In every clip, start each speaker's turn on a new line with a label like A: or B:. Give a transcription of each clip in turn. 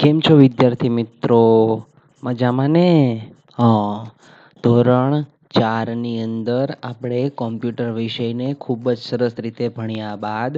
A: કેમ છો વિદ્યાર્થી મિત્રો? મજામાં ને? હા. ધોરણ ચારની અંદર આપણે કોમ્પ્યુટર વિષયને ખૂબ જ સરસ રીતે ભણ્યા બાદ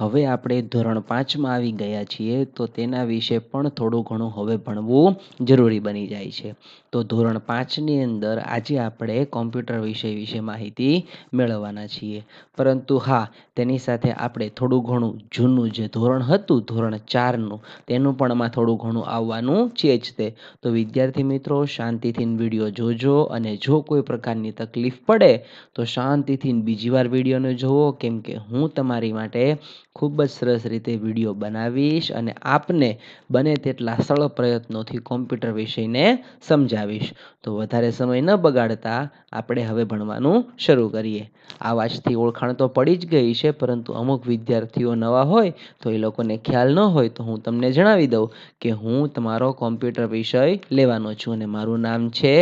A: હવે આપણે ધોરણ પાંચમાં આવી ગયા છીએ, તો તેના વિશે પણ થોડું ઘણું હવે ભણવું જરૂરી બની જાય છે. તો ધોરણ પાંચની અંદર આજે આપણે કોમ્પ્યુટર વિષય વિશે માહિતી મેળવવાના છીએ. પરંતુ હા, તેની સાથે આપણે થોડું ઘણું જૂનું જે ધોરણ હતું, ધોરણ ચારનું, તેનું પણ આમાં થોડું ઘણું આવવાનું છે જ તે. તો વિદ્યાર્થી મિત્રો, શાંતિથી વીડિયો જોજો અને જો કોઈ પ્રકારની તકલીફ પડે, તો શાંતિથી બીજી વાર વિડીયોને જુઓ, કેમ કે હું તમારી માટે ખૂબ જ સરસ રીતે વીડિયો બનાવીશ અને આપને બને તેટલા સરળ પ્રયત્નોથી કોમ્પ્યુટર વિષયને સમજાવીશ. તો વધારે સમય ન બગાડતા આપણે હવે ભણવાનું શરૂ કરીએ. આ વાંચથી ઓળખાણ તો પડી જ ગઈ છે, પરંતુ અમુક વિદ્યાર્થીઓ નવા હોય તો એ લોકોને ખ્યાલ ન હોય તો હું તમને જણાવી દઉં કે હું તમારો કોમ્પ્યુટર વિષય લેવાનો છું અને મારું નામ છે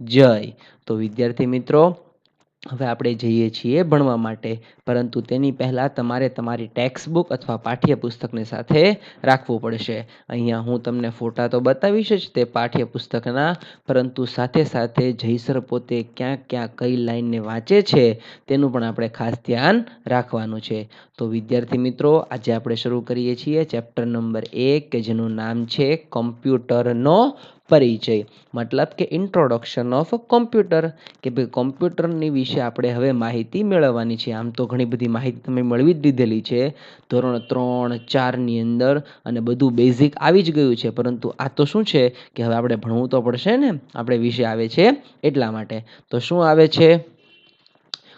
A: જય. તો વિદ્યાર્થી મિત્રો હવે આપણે જઈએ છીએ ભણવા માટે. પરંતુ તેની પહેલાં તમારે તમારી ટેક્સ્ટ બુક અથવા પાઠ્યપુસ્તકની સાથે રાખવું પડશે. અહીંયા હું તમને ફોટા તો બતાવીશ જ તે પાઠ્યપુસ્તકના, પરંતુ સાથે સાથે જયસર પોતે ક્યાં ક્યાં કઈ લાઈનને વાંચે છે તેનું પણ આપણે ખાસ ધ્યાન રાખવાનું છે. તો વિદ્યાર્થી મિત્રો, આજે આપણે શરૂ કરીએ છીએ ચેપ્ટર નંબર એક, કે જેનું નામ છે કોમ્પ્યુટરનો પરિચય. મતલબ કે ઇન્ટ્રોડક્શન ઓફ કોમ્પ્યુટર કે ભાઈ કોમ્પ્યુટરની વિશે આપણે હવે માહિતી મેળવવાની છે. આમ તો ઘણી બધી માહિતી તમે મેળવી જ દીધેલી છે. ધોરણ ત્રણ, ચારની અંદર અને બધું બેઝિક આવી જ ગયું છે. પરંતુ આ તો શું છે કે હવે આપણે ભણવું તો પડશે ને? આપણે વિષય આવે છે એટલા માટે. તો શું આવે છે?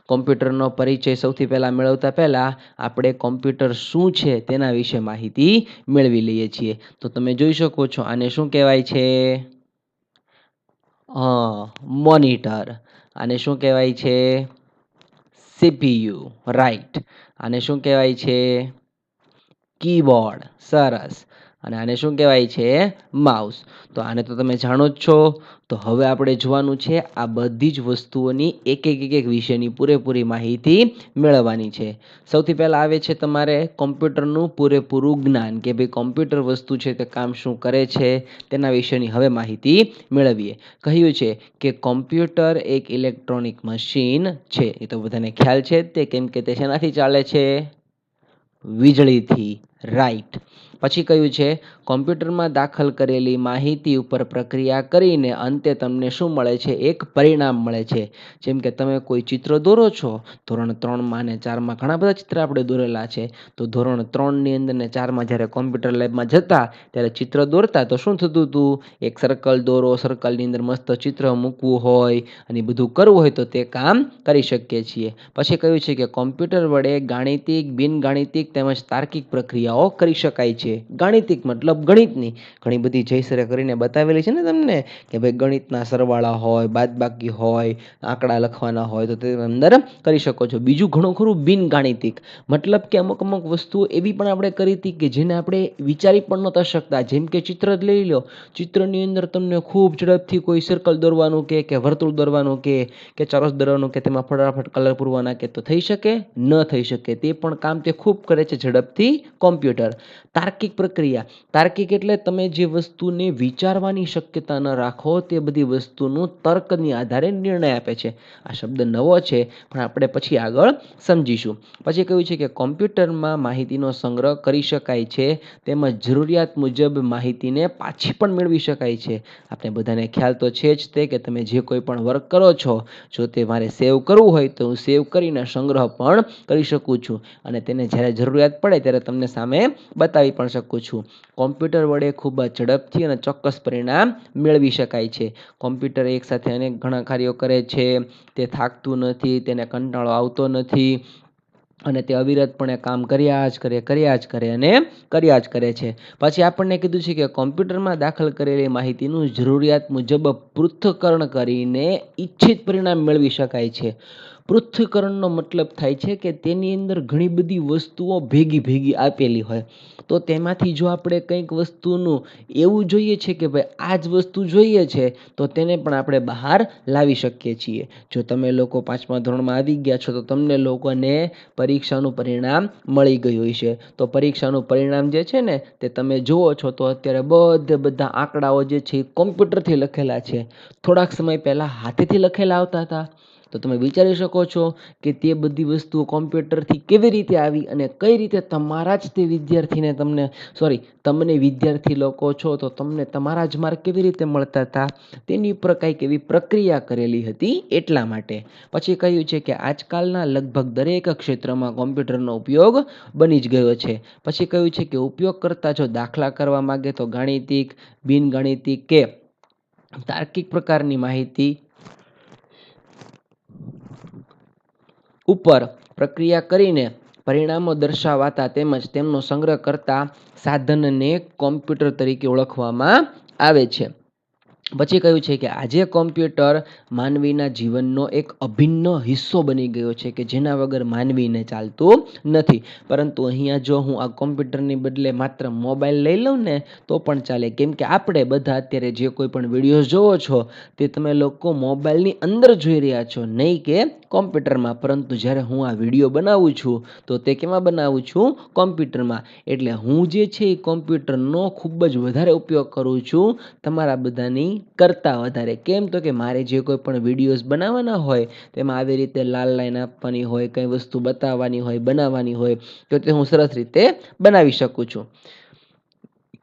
A: કોમ્પ્યુટરનો પરિચય સૌથી પહેલાં મેળવતા પહેલાં આપણે કોમ્પ્યુટર શું છે તેના વિશે માહિતી મેળવી લઈએ છીએ. તો તમે જોઈ શકો છો આને શું કહેવાય છે? મોનિટર. આને શું કહેવાય છે? સીપીયુ. રાઈટ. આને શું કહેવાય છે? કીબોર્ડ. સરસ. અને આને શું કહેવાય છે? માઉસ. તો આને તો તમે જાણો જ છો. તો હવે આપણે જોવાનું છે આ બધી જ વસ્તુઓની એક એક એક એક વિષયની પૂરેપૂરી માહિતી મેળવવાની છે. સૌથી પહેલાં આવે છે તમારે કોમ્પ્યુટરનું પૂરેપૂરું જ્ઞાન કે ભાઈ કોમ્પ્યુટર વસ્તુ છે તે કામ શું કરે છે તેના વિશેની હવે માહિતી મેળવીએ. કહ્યું છે કે કોમ્પ્યુટર એક ઇલેક્ટ્રોનિક મશીન છે. એ તો બધાને ખ્યાલ છે તે કેમ કે તે શેનાથી ચાલે છે? વીજળીથી. રાઈટ. પછી કયું છે, કોમ્પ્યુટરમાં દાખલ કરેલી માહિતી ઉપર પ્રક્રિયા કરીને અંતે તમને શું મળે છે? એક પરિણામ મળે છે. જેમ કે, તમે કોઈ ચિત્ર દોરો છો? ધોરણ ત્રણમાં ને ચારમાં ઘણા બધા ચિત્ર આપણે દોરેલા છે. તો ધોરણ ત્રણની અંદર ને ચારમાં જ્યારે કોમ્પ્યુટર લેબમાં જતા, ત્યારે ચિત્ર દોરતા તો શું થતું હતું? એક સર્કલ દોરો સર્કલની અંદર મસ્ત ચિત્ર મૂકવું હોય અને બધું કરવું હોય તો તે કામ કરી શકીએ છીએ. પછી કહ્યું છે કે, કોમ્પ્યુટર વડે ગાણિતિક, બિનગાણિતિક તેમજ તાર્કિક પ્રક્રિયાઓ કરી શકાય છે. ગાણિતિક મતલબ ગણિતની ઘણી બધી જયસરે કરીને બતાવેલી છે ને તમને કે ભાઈ ગણિતના સરવાળા હોય, બાદબાકી હોય, આંકડા લખવાના હોય, તો તે અંદર કરી શકો છો. બીજું ઘણું ખરું બિન ગાણિતિક મતલબ કે અમુક અમુક વસ્તુઓ એવી પણ આપણે કરી હતી કે જેને આપણે વિચારી પણ નહોતા શકતા. જેમ કે ચિત્ર જ લઈ લો. ચિત્રની અંદર તમને ખૂબ ઝડપથી કોઈ સર્કલ દોરવાનું કે કે વર્તુળ દોરવાનું કે કે ચરસ દોરવાનું કે, તેમાં ફટાફટ કલર પૂરવાના કે, તો થઈ શકે? ન થઈ શકે. તે પણ કામ તે ખૂબ કરે છે ઝડપથી કોમ્પ્યુટર તાર્કિક પ્રક્રિયા. તાર્કિક એટલે તમે જે વસ્તુને વિચારવાની શક્યતા ન રાખો, તે બધી વસ્તુનું તર્કની આધારે નિર્ણય આપે છે. આ શબ્દ નવો છે, પણ આપણે પછી આગળ સમજીશું. પછી કહ્યું છે કે કોમ્પ્યુટરમાં માહિતીનો સંગ્રહ કરી શકાય છે, તેમજ જરૂરિયાત મુજબ માહિતીને પાછી પણ મેળવી શકાય છે. આપણે બધાને ખ્યાલ તો છે જ તે કે તમે જે કોઈ પણ વર્ક કરો છો, જો તે મારે સેવ કરવું હોય તો હું સેવ કરીને સંગ્રહ પણ કરી શકું છું. અને તેને જ્યારે જરૂરિયાત પડે ત્યારે તમને સામે બતાવી પણ શકું છું. કોમ્પ્યુટર વડે ખૂબ જ ઝડપથી અને ચોક્કસ પરિણામ મેળવી શકાય છે. કોમ્પ્યુટર એકસાથે અનેક ઘણા કાર્યો કરે છે. તે થાકતું નથી, તેને કંટાળો આવતો નથી અને તે અવિરતપણે કામ કર્યા જ કરે, કર્યા જ કરે અને કર્યા જ કરે છે. પછી આપણને કીધું છે કે કોમ્પ્યુટરમાં દાખલ કરેલી માહિતીનું જરૂરિયાત મુજબ પૃથ્થકરણ કરીને ઈચ્છિત પરિણામ મેળવી શકાય છે. પૃથ્થકરણનો મતલબ થાય છે કે તેની અંદર ઘણી બધી વસ્તુઓ ભેગી ભેગી આપેલી હોય. તો તેમાંથી જો આપણે કંઈક વસ્તુનું એવું જોઈએ છે કે ભાઈ આ જ વસ્તુ જોઈએ છે, તો તેને પણ આપણે બહાર લાવી શકીએ છીએ. જો તમે લોકો પાંચમા ધોરણમાં આવી ગયા છો, તો તમને લોકોને પરીક્ષાનું પરિણામ મળી ગયું હશે. તો પરીક્ષાનું પરિણામ જે છે ને, તે તમે જુઓ છો, તો અત્યારે બધે બધા આંકડાઓ જે છે એ કોમ્પ્યુટરથી લખેલા છે. થોડાક સમય પહેલાં હાથેથી લખેલા આવતા હતા. તો તમે વિચારી શકો છો કે તે બધી વસ્તુઓ કોમ્પ્યુટરથી કેવી રીતે આવી અને કઈ રીતે તમારા જ તે વિદ્યાર્થીને તમને સોરી તમને વિદ્યાર્થી લોકો છો તો તમને તમારા જ માર્ક કેવી રીતે મળતા હતા? તેની ઉપર કંઈક એવી પ્રક્રિયા કરેલી હતી એટલા માટે. પછી કહ્યું છે કે આજકાલના લગભગ દરેક ક્ષેત્રમાં કોમ્પ્યુટરનો ઉપયોગ બની જ ગયો છે. પછી કહ્યું છે કે ઉપયોગ કરતા જો દાખલા કરવા માગે તો ગાણિતિક, બિનગાણિતિક કે તાર્કિક પ્રકારની માહિતી ઉપર પ્રક્રિયા કરીને પરિણામો દર્શાવાતા તેમજ તેમનો સંગ્રહ કરતા સાધનને કોમ્પ્યુટર તરીકે ઓળખવામાં આવે છે. પછી કહ્યું છે કે આજે કોમ્પ્યુટર માનવીના જીવનનો એક અભિન્ન હિસ્સો બની ગયો છે કે જેના વગર માનવીને ચાલતું નથી. પરંતુ અહીંયા જો હું આ કોમ્પ્યુટરની બદલે માત્ર મોબાઈલ લઈ લઉં ને, તો પણ ચાલે. કેમ કે આપણે બધા અત્યારે જે કોઈ પણ વિડીયોઝ જોવો છો, તે તમે લોકો મોબાઈલની અંદર જોઈ રહ્યા છો, નહીં કે કોમ્પ્યુટરમાં. પરંતુ જ્યારે હું આ વીડિયો બનાવું છું, તો તે કેમાં બનાવું છું? કોમ્પ્યુટરમાં. એટલે હું જે છે એ કોમ્પ્યુટરનો ખૂબ જ વધારે ઉપયોગ કરું છું તમારા બધાની કરતાં વધારે. કેમ તો કે મારે જે કોઈ પણ વિડીયોઝ બનાવવાના હોય તેમાં આવી રીતે લાલ લાઈન આપવાની હોય, કંઈ વસ્તુ બતાવવાની હોય, બનાવવાની હોય, તો તે હું સરસ રીતે બનાવી શકું છું.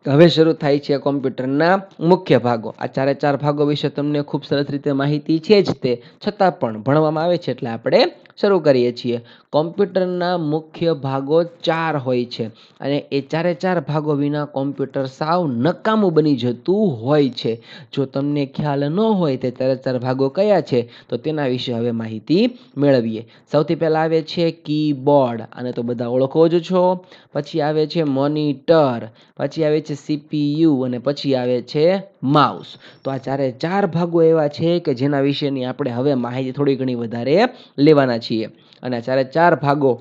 A: હવે શરૂ થાય છે કોમ્પ્યુટરના મુખ્ય ભાગો. આ ચારે ચાર ભાગો વિશે તમને ખૂબ સરસ રીતે માહિતી છે જ તે. છતાં પણ ભણવામાં આવે છે એટલે આપણે શરૂ કરીએ છીએ. કોમ્પ્યુટરના મુખ્ય ભાગો ચાર હોય છે અને એ ચારે ચાર ભાગો વિના કોમ્પ્યુટર સાવ નકામું બની જતું હોય છે. જો તમને ખ્યાલ ન હોય તે ચારે ચાર ભાગો કયા છે, તો તેના વિશે હવે માહિતી મેળવીએ. સૌથી પહેલાં આવે છે કીબોર્ડ, આને તો બધા ઓળખો જ છો. પછી આવે છે મોનિટર, પછી આવે છે સીપીયુ અને પછી આવે છે માઉસ તો આ ચારે ચાર ભાગો એવા છે કે જેના વિશેની આપણે હવે માહિતી થોડી ઘણી વધારે લેવાના છીએ. અને ચારે ચાર ભાગો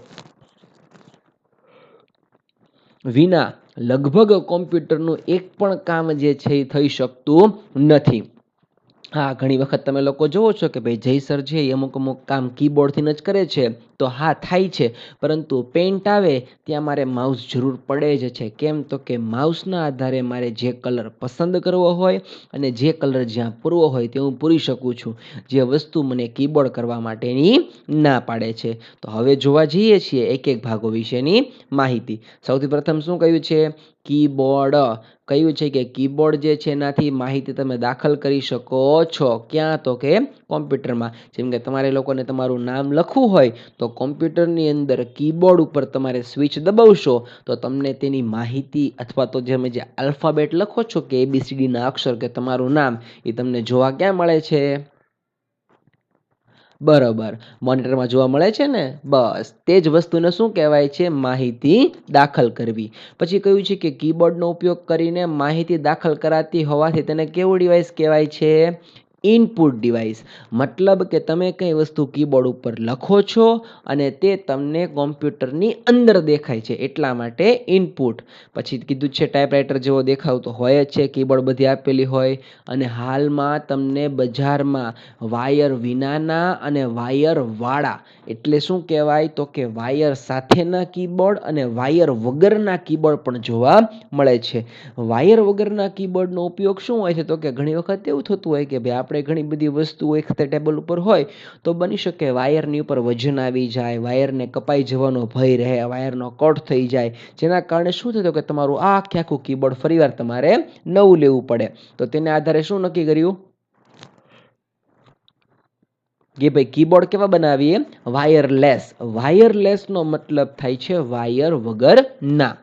A: વિના લગભગ કોમ્પ્યુટરનું એક પણ કામ જે છે એ થઈ શકતું નથી. હા, ઘણી વખત તમે લોકો જુઓ છો કે ભાઈ જય સર છે એ અમુક અમુક કામ કીબોર્ડથી જ કરે છે. તો હા, થાય છે. પરંતુ પેન્ટ આવે ત્યાં મારે માઉસ જરૂર પડે જ છે. કેમ તો કે માઉસના આધારે મારે જે કલર પસંદ કરવો હોય અને જે કલર જ્યાં પૂરવો હોય તે હું પૂરી શકું છું. જે વસ્તુ મને કીબોર્ડ કરવા માટેની ના પાડે છે. તો હવે જોવા જઈએ છીએ એક એક ભાગો વિશેની માહિતી. સૌથી પ્રથમ શું કહ્યું છે? કીબોર્ડ. કહ્યું છે કે કીબોર્ડ જે છે એનાથી માહિતી તમે દાખલ કરી શકો છો. ક્યાં તો કે કોમ્પ્યુટરમાં. જેમ કે તમારે લોકોને તમારું નામ લખવું હોય, તો કોમ્પ્યુટરની અંદર કીબોર્ડ ઉપર તમારે સ્વિચ દબાવશો, તો તમને તેની માહિતી અથવા તો જે જે આલ્ફાબેટ લખો છો કે એબીસીડીના અક્ષર કે તમારું નામ, એ તમને જોવા ક્યાં મળે છે? બરોબર. મોનિટરમાં જોવા મળે છે ને? બસ. તે જ વસ્તુને શું કહેવાય છે? માહિતી દાખલ કરવી. પછી કહ્યું છે કે કીબોર્ડનો ઉપયોગ કરીને માહિતી દાખલ કરાતી હોવાથી તેને કેવું ડિવાઇસ કહેવાય છે? ઇનપુટ ડિવાઇસ મતલબ કે તમે કંઈ વસ્તુ કીબોર્ડ ઉપર લખો છો અને તે તમને કોમ્પ્યુટરની અંદર દેખાય છે. એટલા માટે ઇનપુટ પછી કીધું છે ટાઈપરાઇટર જેવો દેખાવતો હોય જ છે કીબોર્ડ બધી આપેલી હોય. અને હાલમાં તમને બજારમાં વાયર વિનાના અને વાયરવાળા એટલે શું કહેવાય? તો કે વાયર સાથેના કીબોર્ડ અને વાયર વગરના કીબોર્ડ પણ જોવા મળે છે. વાયર વગરના કીબોર્ડનો ઉપયોગ શું હોય છે? તો કે ઘણી વખત એવું થતું હોય કે ભાઈ, આપણે આપણે ઘણી બધી વસ્તુઓ એક ટેબલ ઉપર હોય, તો બની શકે વાયરની ઉપર વજન આવી જાય, વાયરને કપાઈ જવાનો ભય રહે, વાયરનો કટ થઈ જાય. જેના કારણે શું થતું કે તમારું આખે આખું કીબોર્ડ ફરીવાર તમારે નવું લેવું પડે. તો તેને આધારે શું નક્કી કર્યું? કે ભાઈ કીબોર્ડ કેવા બનાવીએ? વાયરલેસ. વાયરલેસનો મતલબ થાય છે વાયર વગર ના.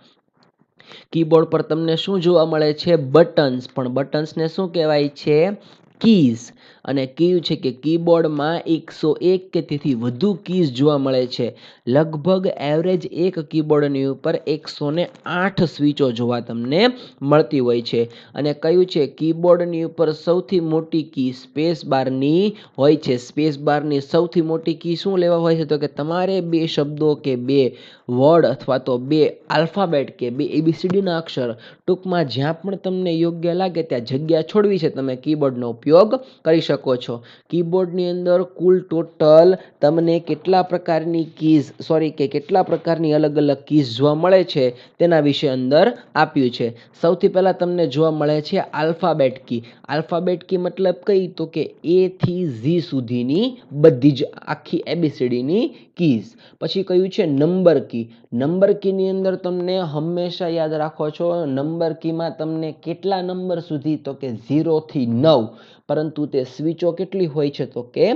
A: કીબોર્ડ પર તમને શું જોવા મળે છે? બટન્સ. પણ બટન્સને શું કહેવાય છે? કીઝ અને કીયું છે કે કીબોર્ડમાં એકસો એક કે તેથી વધુ કીઝ જોવા મળે છે. લગભગ એવરેજ એક કીબોર્ડની ઉપર એકસો ને આઠ સ્વિચો જોવા તમને મળતી હોય છે. અને કયું છે? કીબોર્ડની ઉપર સૌથી મોટી કી સ્પેસ બારની હોય છે. સ્પેસ બારની સૌથી મોટી કી શું લેવા હોય છે? તો કે તમારે બે શબ્દો કે બે વર્ડ અથવા તો બે આલ્ફાબેટ કે બે એબીસીડીના અક્ષર ટૂંકમાં જ્યાં પણ તમને યોગ્ય લાગે ત્યાં જગ્યા છોડવી છે. તમે કીબોર્ડનો ઉપયોગ કરી શકો છો. કીબોર્ડની અંદર કુલ ટોટલ તમને કેટલા પ્રકારની કીઝ સોરી કે કેટલા પ્રકારની અલગ અલગ કીઝ જોવા મળે છે તેના વિશે અંદર આપ્યું છે. સૌથી પહેલાં તમને જોવા મળે છે આલ્ફાબેટ કી આલ્ફાબેટ કી મતલબ કઈ? તો કે એ થી ઝી સુધીની બધી જ આખી એબીસીડીની કીઝ પછી કયું છે? નંબર કી નંબર કીની અંદર તમને હંમેશા યાદ રાખો છો નંબર કીમાં તમને કેટલા નંબર સુધી? તો કે ઝીરોથી નવ. પરંતુ તે સ્વિચો કેટલી હોય છે તો કે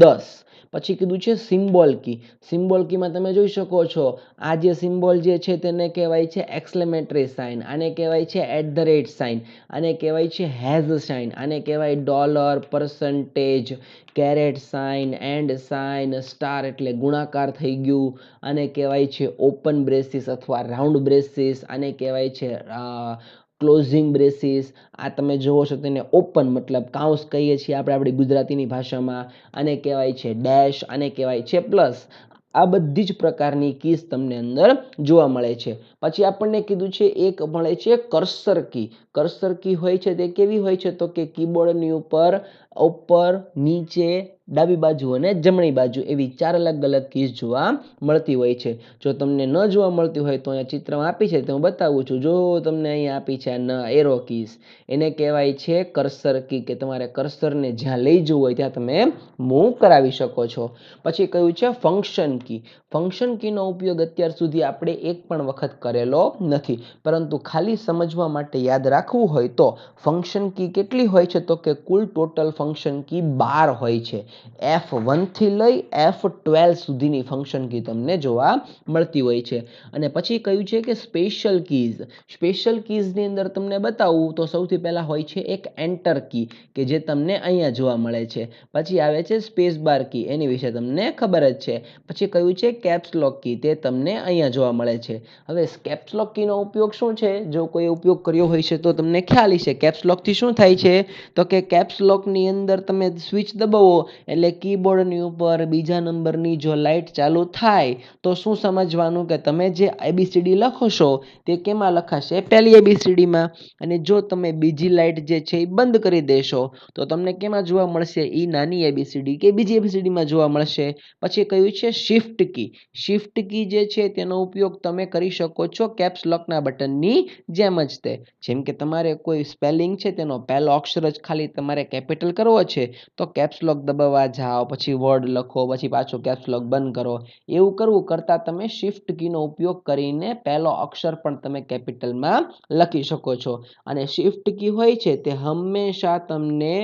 A: દસ. પછી કીધું છે સિમ્બોલ કી સિમ્બોલ કીમાં તમે જોઈ શકો છો, આ જે સિમ્બોલ જે છે તેને કહેવાય છે એક્સલેમેટરી સાઇન આને કહેવાય છે એટ ધ રેટ સાઇન આને કહેવાય છે હેઝ સાઇન આને કહેવાય dollar percentage caret sign and sign star એટલે ગુણાકાર થઈ ગયું. આને કહેવાય છે ઓપન બ્રેસીસ અથવા રાઉન્ડ બ્રેસિસ આને કહેવાય છે ક્લોઝિંગ બ્રેસીસ આ તમે જુઓ છો તેને ઓપન મતલબ કાઉન્સ કહીએ છીએ આપણે આપણી ગુજરાતીની ભાષામાં, આને કહેવાય છે ડેશ આને કહેવાય છે પ્લસ આ બધી જ પ્રકારની કીસ તમને અંદર જોવા મળે છે. પછી આપણને કીધું છે એક મળે છે કર્સર કી કર્સર કી હોય છે તે કેવી હોય છે? તો કે કીબોર્ડની ઉપર ઉપર, નીચે ડાબી બાજુ અને જમણી બાજુ એવી ચાર અલગ અલગ કીઝ જોવા મળતી હોય છે. જો તમને ન જોવા મળતી હોય તો અહીંયા ચિત્રમાં આપી છે, તો હું બતાવું છું. જો તમને અહીંયા આપી છે ન એરો કીઝ એને કહેવાય છે કર્સર કી કે તમારે કર્સરને જ્યાં લઈ જવું હોય ત્યાં તમે મૂવ કરાવી શકો છો. પછી કયું છે? ફંક્શન કી ફંક્શન કીનો ઉપયોગ અત્યાર સુધી આપણે એક પણ વખત કરેલો નથી. પરંતુ ખાલી સમજવા માટે યાદ રાખવું હોય તો ફંક્શન કી કેટલી હોય છે? તો કે કુલ ટોટલ ફંક્શન કી બાર હોય છે. એફ વનથી લઈ એફ ટ્વેલ્વ સુધીની ફંક્શન કી તમને જોવા મળતી હોય છે. અને પછી કયું છે કે સ્પેશિયલ કીઝ સ્પેશિયલ કીઝની અંદર તમને બતાવું તો સૌથી પહેલાં હોય છે એક એન્ટર કી કે જે તમને અહીંયા જોવા મળે છે. પછી આવે છે સ્પેસ બાર કી એની વિશે તમને ખબર જ છે. પછી કહ્યું છે કેપ્સલોક કી તે તમને અહીંયા જોવા મળે છે. હવે કેપ્સલોક કીનો ઉપયોગ શું છે? જો કોઈ ઉપયોગ કર્યો હોય છે તો તમને ખ્યાલ છે કેપ્સલોકથી શું થાય છે? તો કે કેપ્સલોકની અંદર તમે સ્વિચ દબાવો એટલે કીબોર્ડની ઉપર બીજા નંબરની જો લાઇટ ચાલુ થાય, તો શું સમજવાનું કે તમે જે એબીસીડી લખો છો, તે કેમાં લખાશે? પહેલી એબીસીડીમાં અને જો તમે બીજી લાઇટ જે છે એ બંધ કરી દેશો, તો તમને કેમાં જોવા મળશે? એ નાની એબીસીડી કે બીજી એબીસીડીમાં જોવા મળશે? પછી કયું છે? શિફ્ટ કી શિફ્ટ કી જે છે તેનો ઉપયોગ તમે કરી શકો છો કેપ્સ લોકના બટનની જેમ જ તે. જેમ કે તમારે કોઈ સ્પેલિંગ છે તેનો પહેલો અક્ષર જ ખાલી તમારે કેપિટલ કરવો છે, તો કેપ્સ લોક દબાવવા જાઓ, પછી વર્ડ લખો, પછી પાછો કેપ્સ લોક બંધ કરો. એવું કરવું કરતાં તમે શિફ્ટ કીનો ઉપયોગ કરીને પહેલો અક્ષર પણ તમે કેપિટલમાં લખી શકો છો. અને શિફ્ટ કી હોય છે તે હંમેશા તમને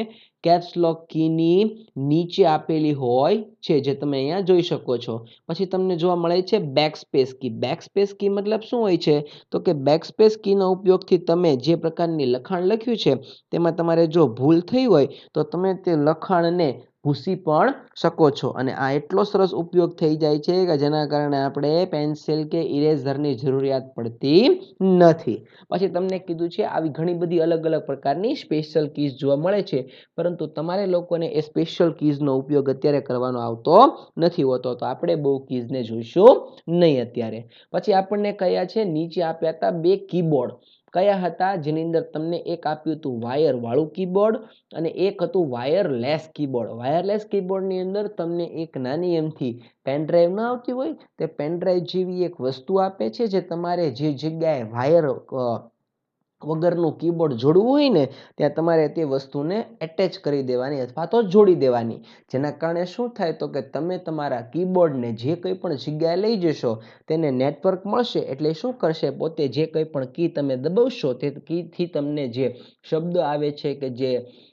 A: કેપ્સલોક કીની નીચે આપેલી હોય છે જે તમે અહીંયા જોઈ શકો છો. પછી તમને જોવા મળે છે બેકસ્પેસ કી બેકસ્પેસ કી મતલબ શું હોય છે? તો કે બેકસ્પેસ કીનો ઉપયોગથી તમે જે પ્રકારની લખાણ લખ્યું છે તેમાં તમારે જો ભૂલ થઈ હોય તો તમે તે લખાણને ભૂસી પણ શકો છો. અને આ એટલો સરસ ઉપયોગ થઈ જાય છે કે જેના કારણે આપણે પેન્સિલ કે ઇરેઝરની જરૂરિયાત પડતી નથી. પછી તમને કીધું છે આવી ઘણી બધી અલગ અલગ પ્રકારની સ્પેશિયલ કીઝ જોવા મળે છે. પરંતુ તમારે લોકોને એ સ્પેશિયલ કીઝનો ઉપયોગ અત્યારે કરવાનો આવતો નથી હોતો. તો આપણે બહુ કીઝને જોઈશું નહીં અત્યારે. પછી આપણને કયા છે? નીચે આપ્યા હતા બે કીબોર્ડ. કયા હતા? જેની અંદર તમને એક આપ્યું હતું વાયર વાળું કીબોર્ડ અને એક હતું વાયરલેસ કીબોર્ડ વાયરલેસ કીબોર્ડની અંદર તમને એક નાની એમથી પેનડ્રાઈવ ન આવતી હોય તે પેનડ્રાઈવ જેવી એક વસ્તુ આપે છે જે તમારે જે જગ્યાએ વાયર વગરનું કીબોર્ડ જોડવું હોય ને, ત્યાં તમારે તે વસ્તુને એટેચ કરી દેવાની અથવા તો જોડી દેવાની. જેના કારણે શું થાય તો કે તમે તમારા કીબોર્ડને જે કંઈ પણ જગ્યાએ લઈ જશો, તેને નેટવર્ક મળશે એટલે શું કરશે? પોતે જે કંઈ પણ કી તમે દબાવશો, તે કીથી તમને જે શબ્દ આવે છે કે જે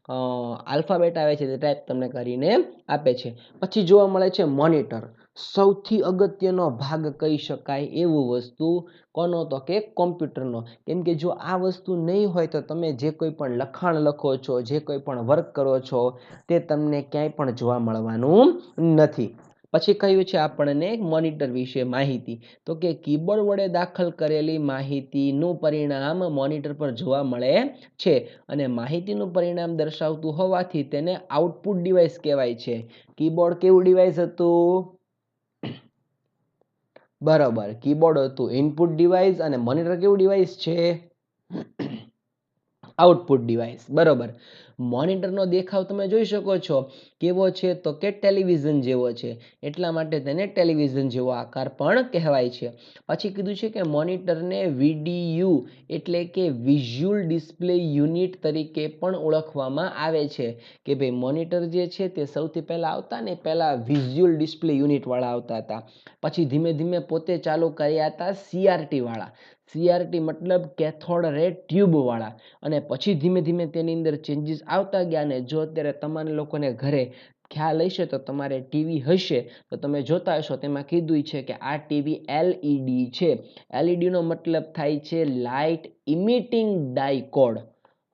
A: આલ્ફાબેટ આવે છે તે ટાઈપ તમને કરીને આપે છે. પછી જોવા મળે છે મોનિટર સૌથી અગત્યનો ભાગ કહી શકાય એવું વસ્તુ કોનો તો કે કોમ્પ્યુટરનો. કેમ કે જો આ વસ્તુ નહીં હોય તો તમે જે કોઈ પણ લખાણ લખો છો, જે કોઈ પણ વર્ક કરો છો, તે તમને ક્યાંય પણ જોવા મળવાનું નથી. પછી કહ્યું છે આપણને મોનિટર વિશે માહિતી. તો કે કીબોર્ડ વડે દાખલ કરેલી માહિતીનું પરિણામ મોનિટર પર જોવા મળે છે અને માહિતીનું પરિણામ દર્શાવતું હોવાથી તેને આઉટપુટ ડિવાઇસ કહેવાય છે. કીબોર્ડ કેવું ડિવાઇસ હતું? બરાબર. કીબોર્ડ હતું. ઇનપુટ ડિવાઇસ અને મોનિટર કેવું ડિવાઇસ છે? આઉટપુટ ડિવાઇસ બરાબર. મોનિટરનો દેખાવ તમે જોઈ શકો છો, કેવો છે તો કે ટેલિવિઝન જેવો છે. એટલા માટે તેને ટેલિવિઝન જેવો આકાર પણ કહેવાય છે. પછી કીધું છે કે મોનિટરને વીડીયુ એટલે કે વિઝ્યુઅલ ડિસ્પ્લે યુનિટ તરીકે પણ ઓળખવામાં આવે છે. કે ભાઈ મોનિટર જે છે તે સૌથી પહેલાં આવતા ને પહેલાં વિઝ્યુઅલ ડિસ્પ્લે યુનિટવાળા આવતા હતા. પછી ધીમે ધીમે પોતે ચાલુ કર્યા હતા સીઆરટીવાળા સીઆરટી મતલબ કેથોડ રે ટ્યુબવાળા. અને પછી ધીમે ધીમે તેની અંદર ચેન્જીસ આવતા ગયા ને જો અત્યારે તમારે લોકોને ઘરે ખ્યાલ હશે તો તમારે ટીવી હશે, તો તમે જોતા હશો. તેમાં કીધું છે કે આ ટીવી એલઈડી છે. એલઈડીનો મતલબ થાય છે લાઇટ ઇમિટિંગ ડાયકોડ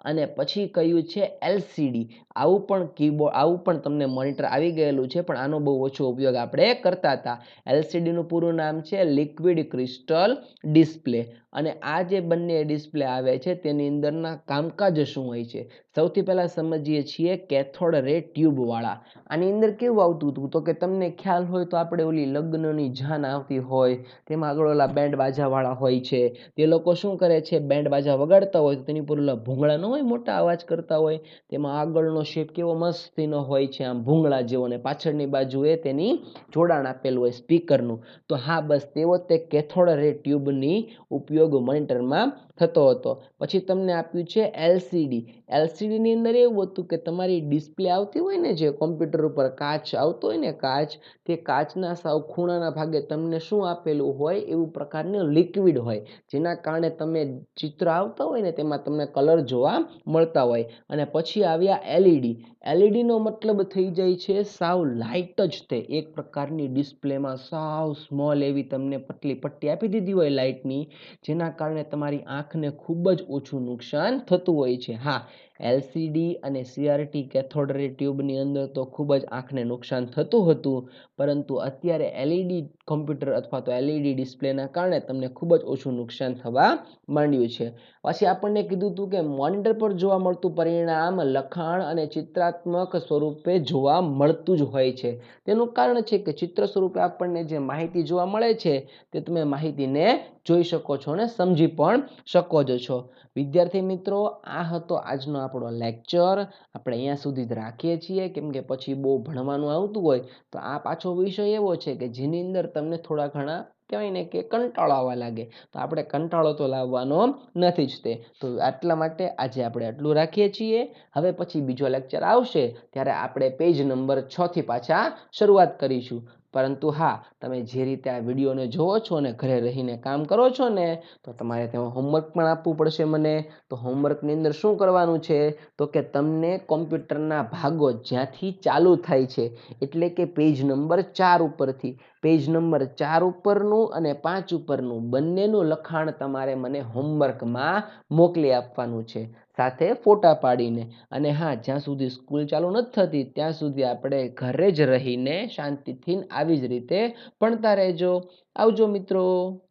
A: અને પછી કયું છે એલસીડી આવું પણ કીબોર્ડ આવું પણ તમને મોનિટર આવી ગયેલું છે, પણ આનો બહુ ઓછો ઉપયોગ આપણે કરતા હતા. એલસીડીનું પૂરું નામ છે લિક્વિડ ક્રિસ્ટલ ડિસ્પ્લે અને આ જે બંને ડિસ્પ્લે આવે છે, તેની અંદરના કામકાજ શું હોય છે? સૌથી પહેલાં સમજીએ છીએ કેથોડ રે ટ્યુબવાળા. આની અંદર કેવું આવતું હતું? તો કે તમને ખ્યાલ હોય તો આપણે ઓલી લગ્નની જાન આવતી હોય, તેમાં આગળ ઓલા બેન્ડ બાજાવાળા હોય છે. તે લોકો શું કરે છે? બેન્ડ બાજા વગાડતા હોય તો તેની ઉપર ઓલા ભૂંગળા હોય, મોટા અવાજ કરતા હોય. તેમાં આગળનો શેપ કેવો મસ્તીનો હોય છે, આમ ભૂંગળા જેવો ને પાછળની બાજુએ તેની જોડાણ આપેલું હોય સ્પીકરનું. તો હા, બસ તેવો તે કેથોડ રે ટ્યુબની ઉપયોગ મોનિટરમાં થતો હતો. પછી તમને આપ્યું છે એલસીડી. એલસીડીની અંદર એવું હતું કે તમારી ડિસ્પ્લે આવતી હોય ને જે કોમ્પ્યુટર ઉપર કાચ આવતો હોય ને કાચ, તે કાચના સાવ ખૂણાના ભાગે તમને શું આપેલું હોય એવું પ્રકારનું લિક્વિડ હોય. જેના કારણે તમે ચિત્ર આવતા હોય ને તેમાં તમને કલર જોવા મળતા હોય. અને પછી આવ્યા એલઈડી. એલઈડીનો મતલબ થઈ જાય છે સાવ લાઇટ જ તે. એક પ્રકારની ડિસ્પ્લેમાં સાવ સ્મોલ એવી તમને પતલી પટ્ટી આપી દીધી હોય લાઇટની જેના કારણે તમારી આંખને ખૂબ જ ઓછું નુકસાન થતું હોય છે. હા એલસીડી અને સીઆરટી કેથોડ ટ્યુબની અંદર તો ખૂબ જ આંખને નુકસાન થતું હતું, પરંતુ અત્યારે એલઈડી કમ્પ્યુટર અથવા તો એલઈડી ડિસ્પ્લેના કારણે તમને ખૂબ જ ઓછું નુકસાન થવા માંડ્યું છે. પછી આપણને કીધું હતું કે મોનિટર પર જોવા મળતું પરિણામ લખાણ અને ચિત્રાત્મક સ્વરૂપે જોવા મળતું જ હોય છે. તેનું કારણ છે કે ચિત્ર સ્વરૂપે આપણને જે માહિતી જોવા મળે છે તે તમે માહિતીને જોઈ શકો છો અને સમજી પણ શકો જ છો. વિદ્યાર્થી મિત્રો, આ હતો આજનો આપણો લેક્ચર આપણે અહીંયા સુધી જ રાખીએ છીએ. કેમ કે પછી બહુ ભણવાનું આવતું હોય, તો આ પાછો વિષય એવો છે કે જેની અંદર તમને થોડા ઘણા કહેવાય ને કે કંટાળો આવવા લાગે. તો આપણે કંટાળો તો લાવવાનો નથી જ તે. તો આટલા માટે આજે આપણે આટલું રાખીએ છીએ. હવે પછી બીજો લેક્ચર આવશે, ત્યારે આપણે પેજ નંબર છથી પાછા શરૂઆત કરીશું. પરંતુ હા, તમે જે રીતે આ વિડીયોને જોવો છો ને ઘરે રહીને કામ કરો છો ને, તો તમારે તેમાં હોમવર્ક પણ આપવું પડશે મને. તો હોમવર્કની અંદર શું કરવાનું છે? તો કે તમને કોમ્પ્યુટરના ભાગો જ્યાંથી ચાલુ થાય છે, એટલે કે પેજ નંબર ચાર ઉપરથી. પેજ નંબર ચાર ઉપરનું અને પાંચ ઉપરનું બંનેનું લખાણ તમારે મને હોમવર્કમાં મોકલી આપવાનું છે. સાથે ફોટા પાડીને. અને હા, જ્યાં સુધી સ્કૂલ ચાલુ નથી થતી, ત્યાં સુધી આપણે ઘરે જ રહીને શાંતિથી આવી જ રીતે ભણતા રહેજો. આવજો મિત્રો.